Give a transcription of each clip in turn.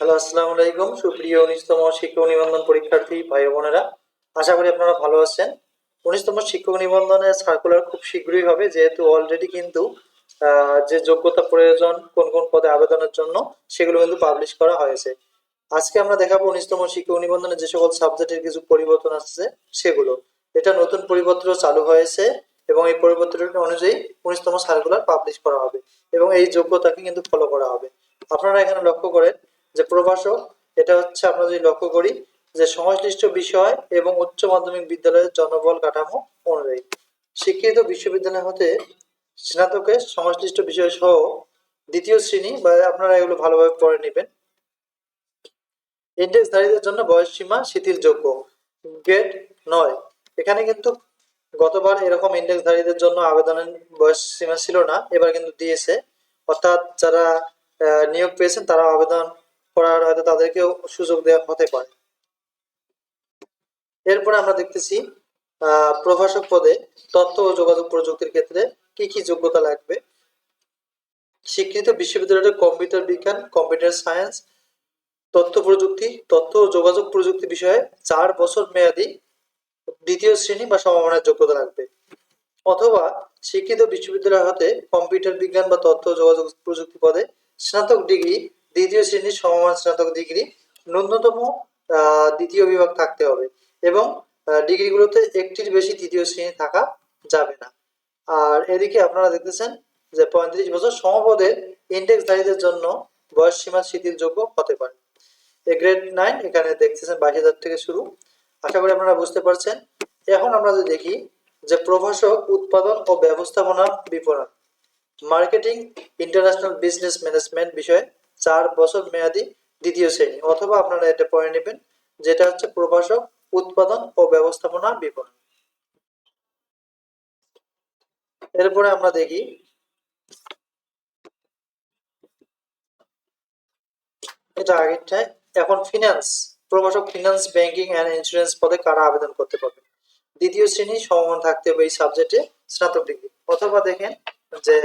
Hello, আসসালামু আলাইকুম। সুপ্রিয় উনিশতম শিক্ষক নিবন্ধন পরীক্ষার্থী ভাই বোনেরা, আশা করি আপনারা ভালো আছেন। উনিশতম শিক্ষক নিবন্ধনের সার্কুলার খুব শীঘ্রই হবে, যেহেতু অলরেডি কিন্তু যে যোগ্যতা প্রয়োজন, কোন কোন পদে আবেদনের জন্য, সেগুলো কিন্তু পাবলিশ করা হয়েছে। আজকে আমরা দেখাবো উনিশতম শিক্ষক নিবন্ধনে যে সকল সাবজেক্টের কিছু পরিবর্তন আসছে, সেগুলো। এটা নতুন পরিপত্র চালু হয়েছে এবং এই পরিপত্র অনুযায়ী উনিশতম সার্কুলার পাবলিশ করা হবে এবং এই যোগ্যতাকে কিন্তু ফলো করা হবে। আপনারা এখানে লক্ষ্য করেন যে প্রভাষক, এটা হচ্ছে আমরা যদি লক্ষ্য করি যে সংশ্লিষ্ট বিষয় এবং উচ্চ মাধ্যমিক বিদ্যালয়ের জনবল কাঠামো অনুযায়ী। শিক্ষিত বিশ্ববিদ্যালয় হতে স্নাতকের সংশ্লিষ্ট বিষয় সহ দ্বিতীয় শ্রেণি বা আপনারা এগুলো ভালোভাবে পড়ে নেবেন। ইন্ডেক্সধারীদের জন্য বয়স সীমা শিথিলযোগ্য গ্রেড নয়। এখানে কিন্তু গতবার এরকম ইন্ডেক্সধারীদের জন্য আবেদনের বয়স সীমা ছিল না, এবার কিন্তু দিয়েছে। অর্থাৎ যারা নিয়োগ পেয়েছেন তারা আবেদন করার হয়তো তাদেরকেও সুযোগ দেওয়া হতে পারে। এরপরে আমরা দেখতেছি প্রভাষক পদে তথ্য ও যোগাযোগ প্রযুক্তির ক্ষেত্রে কি কি যোগ্যতা লাগবে? স্বীকৃত বিশ্ববিদ্যালয়ের কম্পিউটার বিজ্ঞান, কম্পিউটার সায়েন্স, তথ্য প্রযুক্তি, তথ্য ও যোগাযোগ প্রযুক্তি বিষয়ে চার বছর মেয়াদি দ্বিতীয় শ্রেণি বা সমমানের যোগ্যতা লাগবে। অথবা শিক্ষিত বিশ্ববিদ্যালয় হতে কম্পিউটার বিজ্ঞান বা তথ্য যোগাযোগ প্রযুক্তি পদে স্নাতক ডিগ্রি দ্বিতীয় শ্রেণির সমমান স্নাতক ডিগ্রি ন্যূনতম দ্বিতীয় বিভাগ থাকতে হবে এবং ডিগ্রিগুলোতে একটির বেশি তৃতীয় শ্রেণি থাকা যাবে না। আর এদিকে আপনারা দেখতেছেন যে পঁয়ত্রিশ বছর সমপদের ইন্ডেক্সধারীদের জন্য বয়স সীমা শিথিলযোগ্য হতে পারে। এ গ্রেড নাইন এখানে দেখতেছেন বাইশ হাজার থেকে শুরু। আশা করি আপনারা বুঝতে পারছেন। এখন আমরা যদি দেখি যে প্রভাষক উৎপাদন ও ব্যবস্থাপনা বিপণন, মার্কেটিং, ইন্টারন্যাশনাল বিজনেস ম্যানেজমেন্ট বিষয়ে চার বছর মেয়াদি দ্বিতীয় শ্রেণি। অথবা আপনারা এটা পড়ে নেবেন, যেটা হচ্ছে প্রভাষক, উৎপাদন ও ব্যবস্থাপনা বিপণন এরপরে আমরা দেখি, এটা আগেরটায়, এখন ফিনান্স প্রভাষক ফিনান্স ব্যাংকিং অ্যান্ড ইন্স্যুরেন্স পদে কারা আবেদন করতে পারবে? দ্বিতীয় শ্রেণি সমমান থাকতে হবে এই সাবজেক্টে স্নাতক ডিগ্রি অথবা দেখেন যে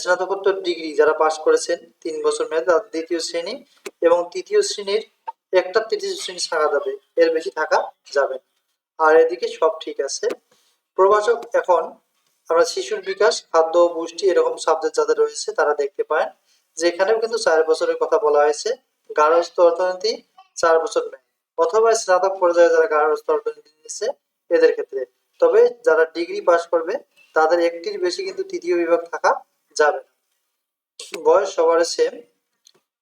স্নাতকোত্তর ডিগ্রি যারা পাশ করেছেন, তিন বছর মেয়াদে তাদের দ্বিতীয় শ্রেণি এবং তৃতীয় শ্রেণির একটা তৃতীয় শ্রেণি থাকা যাবে, এর বেশি থাকা যাবে আর এদিকে সব ঠিক আছে। প্রভাষক এখন আমরা শিশুর বিকাশ, খাদ্য পুষ্টি এরকম সাবজেক্ট যাদের রয়েছে, তারা দেখতে পায় যেখানেও কিন্তু চার বছরের কথা বলা হয়েছে, গার্হস্থ্য অর্থনীতি চার বছর নেয় অথবা স্নাতক পর্যায়ে যারা গার্হস্থ্য অর্থনীতি নিয়েছে, এদের ক্ষেত্রে। তবে যারা ডিগ্রি পাশ করবে, তাদের একটির বেশি কিন্তু তৃতীয় বিভাগ থাকা যাবে বয়স সবার সেম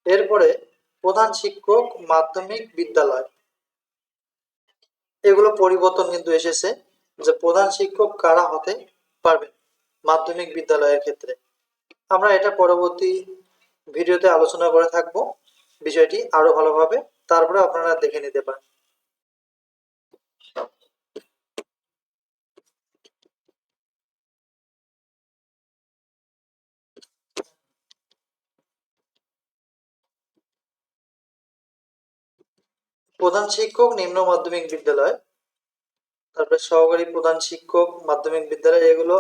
এরপরে প্রধান শিক্ষক মাধ্যমিক বিদ্যালয়। এগুলো পরিবর্তন কিন্তু এসেছে যে প্রধান শিক্ষক কারা হতে পারবেন মাধ্যমিক বিদ্যালয়ের ক্ষেত্রে। আমরা এটা পরবর্তী ভিডিওতে আলোচনা করে থাকব। বিষয়টি আরও ভালোভাবে। তারপরে আপনারা দেখে নিতে পারেন। প্রধান শিক্ষক নিম্ন মাধ্যমিক বিদ্যালয়, তারপরে সহকারী প্রধান শিক্ষক মাধ্যমিক বিদ্যালয়, এগুলো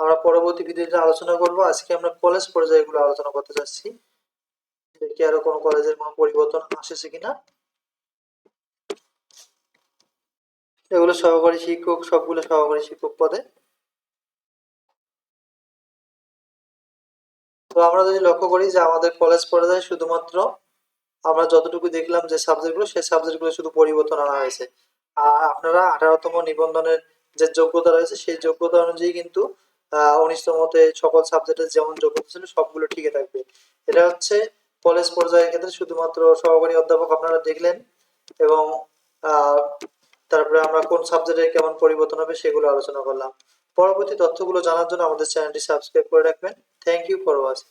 আমরা পরবর্তী ভিডিওতে আলোচনা করব। আজকে আমরা কলেজ পর্যায়ে এগুলো আলোচনা করতে যাচ্ছি। দেখি আরও কোনো কলেজের কোনো পরিবর্তন আসেছে কিনা। এগুলো সহকারী শিক্ষক, সবগুলো সহকারী শিক্ষক পদে। তো আমরা যদি লক্ষ্য করি যে আমাদের কলেজ পর্যায়ে শুধুমাত্র আমরা যতটুকু দেখলাম যে সাবজেক্টগুলো সেই সাবজেক্টগুলো শুধু পরিবর্তন আনা হয়েছে। আর আপনারা আঠারোতম নিবন্ধনের যে যোগ্যতা রয়েছে, সেই যোগ্যতা অনুযায়ী কিন্তু সকল সাবজেক্টের যেমন যোগ্যতা ছিল, সবগুলো থাকবে। এটা হচ্ছে কলেজ পর্যায়ের ক্ষেত্রে শুধুমাত্র সহকারী অধ্যাপক আপনারা দেখলেন এবং তারপরে আমরা কোন সাবজেক্টে কেমন পরিবর্তন হবে সেগুলো আলোচনা করলাম। পরবর্তী তথ্যগুলো জানার জন্য আমাদের চ্যানেলটি সাবস্ক্রাইব করে রাখবেন। Thank you for watching